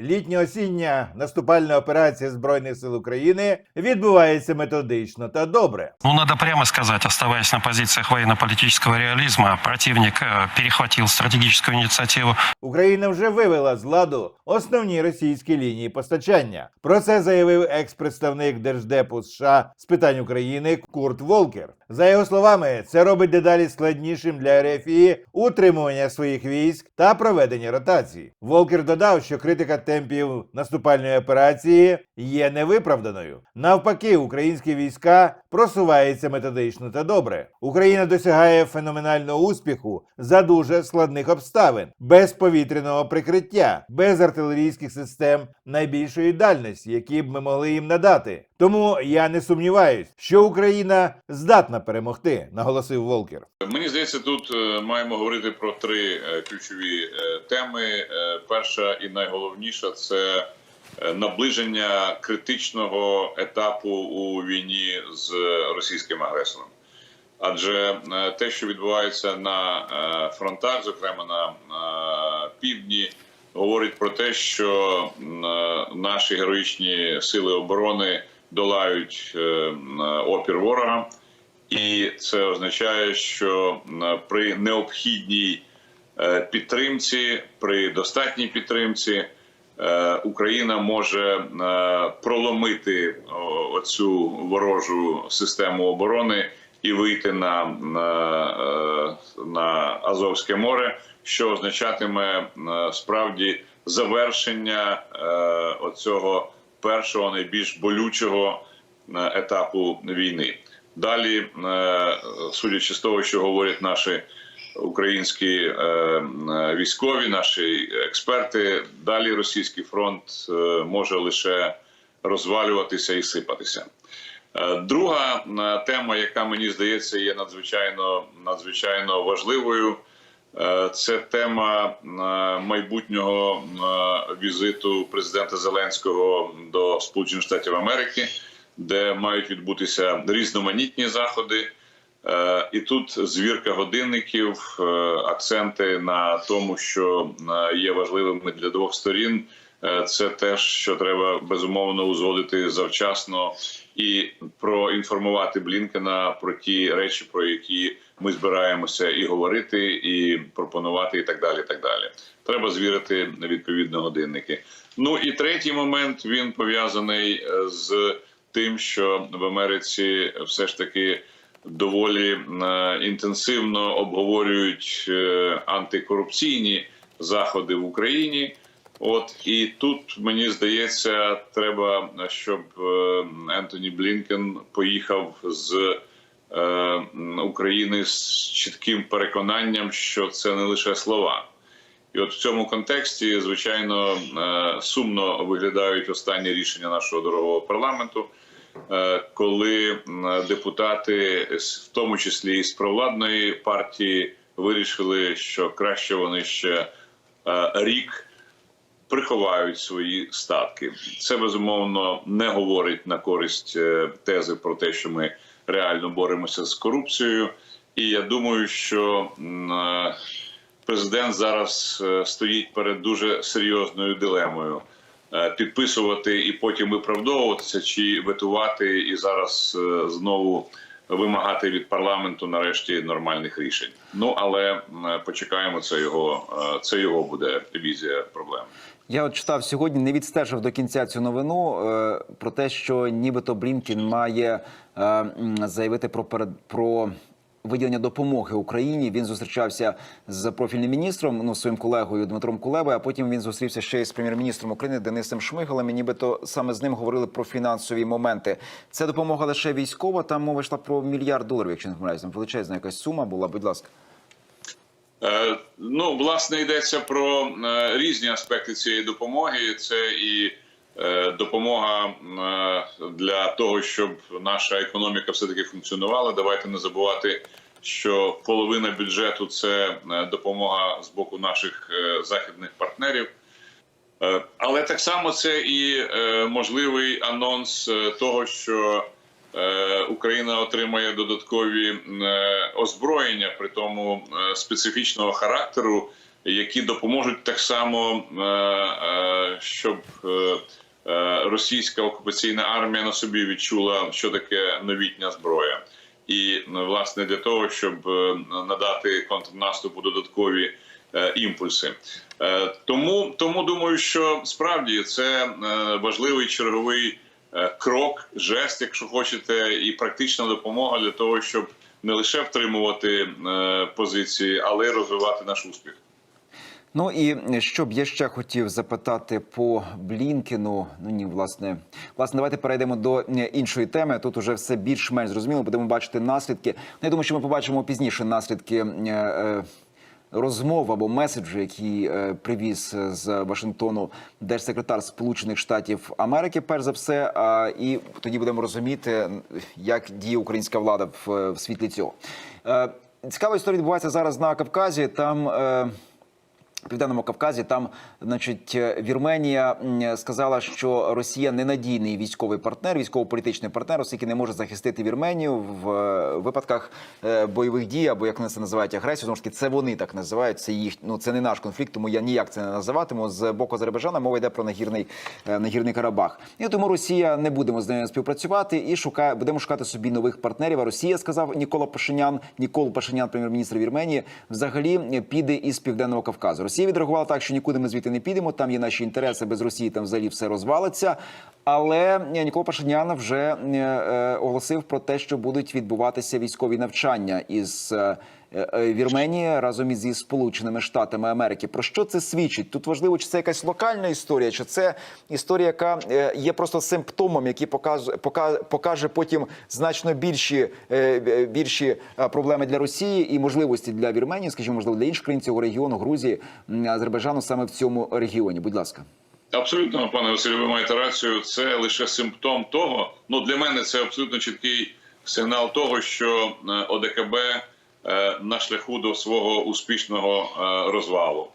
Літньо-осіння наступальна операція Збройних сил України відбувається методично та добре. Ну, надо прямо сказать, оставаясь на позициях военно-политического реализма, противник э, перехватил стратегическую инициативу Україна вже вивела з ладу основні російські лінії постачання. Про це заявив екс-представник Держдепу США з питань України Курт Волкер. За його словами, це робить дедалі складнішим для РФІ утримування своїх військ та проведення ротації. Волкер додав, що критика темпів наступальної операції є невиправданою. Навпаки, українські війська просуваються методично та добре. Україна досягає феноменального успіху за дуже складних обставин, без повітряного прикриття, без артилерійських систем найбільшої дальності, які б ми могли їм надати. Тому я не сумніваюсь, що Україна здатна перемогти, наголосив Волкер. Мені здається, тут е, маємо говорити про три е, ключові е, теми. Перша і найголовніша це е, наближення критичного етапу у війні з російським агресором. Адже е, те, що відбувається на е, фронтах, зокрема на півдні, говорить про те, що наші героїчні сили оборони долають опір ворога. І це означає, що при необхідній підтримці, при достатній підтримці, Україна може е, проломити о, оцю ворожу систему оборони і вийти на, на, е, на Азовське море, що означатиме е, справді завершення е, оцього першого найбільш болючого е, етапу війни. Далі, е, судячи з того, що говорять наші українські е, е, військові, наші експерти, далі російський фронт е, може лише розвалюватися і сипатися. Друга тема, яка мені здається є надзвичайно надзвичайно важливою, це тема майбутнього візиту президента Зеленського до Сполучених Штатів Америки, де мають відбутися різноманітні заходи. Е, І тут звірка годинників, е, акценти на тому, що е, є важливими для двох сторін. Це те, що треба безумовно узгодити завчасно і проінформувати Блінкена про ті речі, про які ми збираємося і говорити, і пропонувати, і так далі. І так далі. Треба звірити відповідно годинники. Ну і третій момент він пов'язаний з тим, що в Америці все ж таки доволі е, інтенсивно обговорюють е, антикорупційні заходи в Україні. От і тут мені здається, треба, щоб е, Ентоні Блінкен поїхав з е, України з чітким переконанням, що це не лише слова. І от в цьому контексті, звичайно, сумно виглядають останні рішення нашого дорогого парламенту, коли депутати, в тому числі і з провладної партії, вирішили, що краще вони ще е, рік приховають свої статки. Це безумовно не говорить на користь е, тези про те, що ми реально боремося з корупцією. І я думаю, що е, президент зараз е, стоїть перед дуже серйозною дилемою. Е, Підписувати і потім виправдовуватися, чи ветувати і зараз е, знову вимагати від парламенту нарешті нормальних рішень. Ну але почекаємо, це його е, це його буде візія проблеми. Я от читав сьогодні, не відстежив до кінця цю новину е, про те, що нібито Блінкін має е, заявити про перед про. Виділення допомоги Україні він зустрічався з профільним міністром, ну своїм колегою Дмитром Кулебою. А потім він зустрівся ще й з прем'єр-міністром України Денисом Шмигалем. І нібито саме з ним говорили про фінансові моменти. Це допомога лише військова. Там мова йшла про мільярд доларів, якщо не помиляюсь. Там величезна якась сума була. Будь ласка. Е, Ну, власне, йдеться про е, різні аспекти цієї допомоги. Це і допомога е, для того, щоб наша економіка все таки функціонувала. Давайте не забувати, що половина бюджету це е, допомога з боку наших е, західних партнерів. Е, Але так само це і е, можливий анонс е, того, що е, Україна отримає додаткові е, озброєння, при тому е, специфічного характеру, які допоможуть так само, е, е, щоб е, е, російська окупаційна армія на собі відчула, що таке новітня зброя, і ну, власне для того, щоб е, надати контрнаступу додаткові е, імпульси. Е, Тому, тому думаю, що справді це е, важливий черговий е, крок, жест, якщо хочете, і практична допомога для того, щоб не лише втримувати е, позиції, але й розвивати наш успіх. Ну і що б я ще хотів запитати по Блінкіну. Ну ні, власне, власне, давайте перейдемо до е, іншої теми. Тут уже все більш-менш зрозуміло. Будемо бачити наслідки. Ну, я думаю, що ми побачимо пізніше наслідки. е, е, Розмов або меседжу, які е, привіз з Вашингтону держсекретар Сполучених Штатів Америки, перш за все. А і тоді будемо розуміти, як діє українська влада в, в світлі цього. Е, цікава історія відбувається зараз на Кавказі. Там е, Південному Кавказі там, значить, е, Вірменія сказала, що Росія ненадійний військовий партнер, військово-політичний партнер, оскільки не може захистити Вірменію в е, випадках е, бойових дій, або як вони це називають агресію. Знову ж таки, це вони так називають. Це їх ну це не наш конфлікт, тому я ніяк це не називатиму. З боку Азербайджана мова йде про нагірний е, нагірний Карабах. І тому Росія не будемо з нею співпрацювати і шукає, будемо шукати собі нових партнерів. А Росія сказав Нікола Пашинян, Нікол Пашинян, прем'єр-міністр Вірменії, взагалі е, піде із південного Кавказу. Росія відреагувала так, що нікуди ми звідти не підемо. Там є наші інтереси без Росії. Там взагалі все розвалиться. Але е, Нікола Пашинян вже е, е, оголосив про те, що будуть відбуватися військові навчання із. Е, е, Вірменії разом із Сполученими Штатами Америки. Про що це свідчить? Тут важливо, чи це якась локальна історія, чи це історія, яка е, є просто симптомом, який покаже, пока- покаже потім значно більші, більші проблеми для Росії і можливості для Вірменії, скажімо, можливо, для інших країн цього регіону, Грузії, Азербайджану саме в цьому регіоні. Будь ласка. Абсолютно, пане Василю, ви маєте рацію. Це лише симптом того. Ну для мене це абсолютно чіткий сигнал того, що ОДКБ на шляху до свого успішного е, розвалу.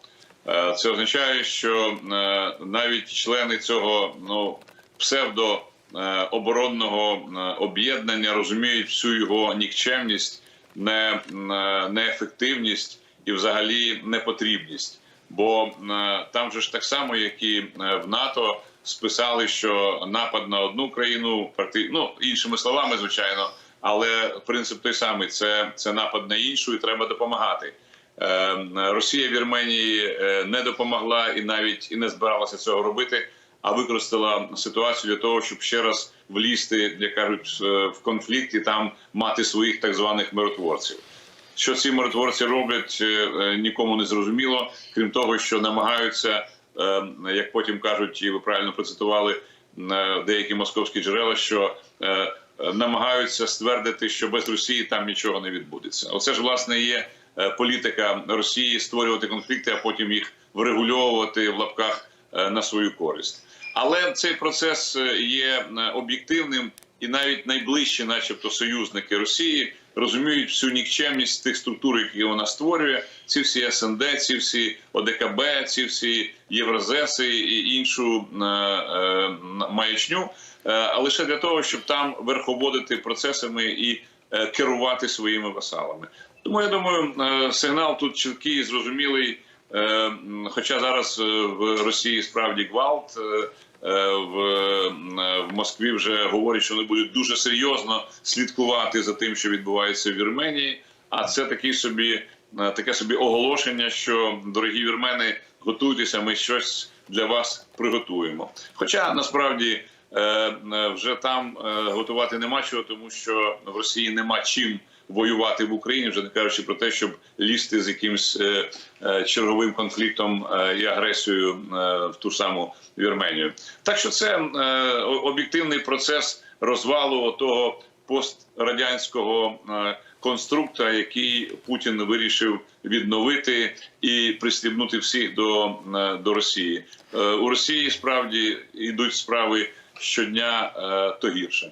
Е, Це означає, що е, навіть члени цього ну псевдо е, оборонного е, об'єднання розуміють всю його нікчемність, не, е, неефективність і взагалі непотрібність. Бо е, там же ж так само, як і е, в НАТО, списали, що напад на одну країну ну, іншими словами, звичайно, але принцип той самий: це, це напад на іншу, і треба допомагати. Е, Росія Вірменії е, не допомогла і навіть і не збиралася цього робити, а використала ситуацію для того, щоб ще раз влізти, як кажуть, е, в конфлікт і там мати своїх так званих миротворців. Що ці миротворці роблять, нікому не зрозуміло, крім того, що намагаються, як потім кажуть, і ви правильно процитували деякі московські джерела, що намагаються ствердити, що без Росії там нічого не відбудеться. Оце ж власне є е, політика Росії створювати конфлікти, а потім їх врегульовувати в лапках е, на свою користь. Але цей процес е, є е, об'єктивним, і навіть найближчі, начебто, союзники Росії, розуміють всю нікчемність тих структур, які вона створює. Ці всі СНД, ці всі ОДКБ, ці всі Євразеси і іншу е, е, маячню, е, а лише для того, щоб там верховодити процесами і е, керувати своїми васалами. Тому я думаю, е, сигнал тут чіткий, зрозумілий. Е, Хоча зараз е, в Росії справді гвалт, е, е, в, е, Москві вже говорять, що вони будуть дуже серйозно слідкувати за тим, що відбувається в Вірменії. А це такий собі е, таке собі оголошення, що дорогі вірмени, готуйтеся, ми щось для вас приготуємо. Хоча насправді е, е, вже там е, готувати нема чого, тому що в Росії нема чим воювати в Україні, вже не кажучи про те, щоб лізти з якимсь е, е, черговим конфліктом е, і агресією е, в ту саму Вірменію. Так що це е, об'єктивний процес розвалу того пострадянського е, конструктора, який Путін вирішив відновити і пристібнути всіх до, е, до Росії. Е, У Росії справді йдуть справи щодня е, то гірше.